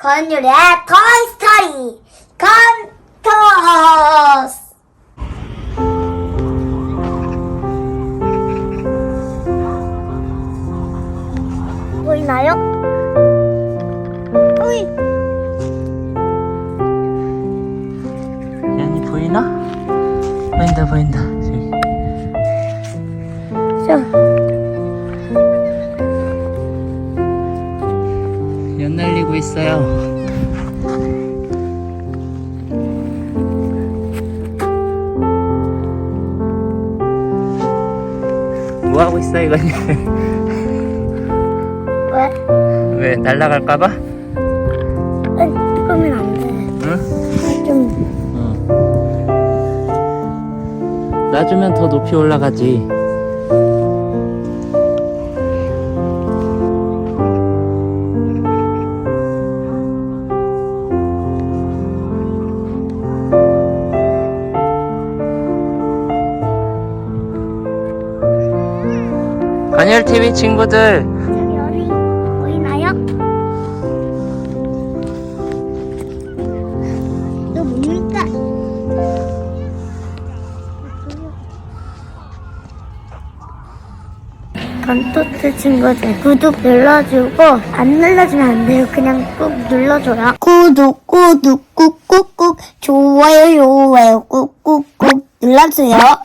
건율의 토이스토리 컨토스. 보이나요? 오이. 연이 보이나? 보인다 보인다. 저기. 자 연 날리고 있어요 뭐 하고 있어 이거 왜? 왜 날라갈까봐? 아니 그러면 안 돼 응? 좀 응. 놔주면 더 높이 올라가지. 건열 TV 친구들 저기 어디 보이나요? 이거 뭡니까? 건토트 친구들 구독 눌러주고 안 눌러주면 안 돼요. 그냥 꾹 눌러줘요. 구독 구독 꾹꾹꾹 좋아요 좋아요 꾹꾹꾹 눌러주세요.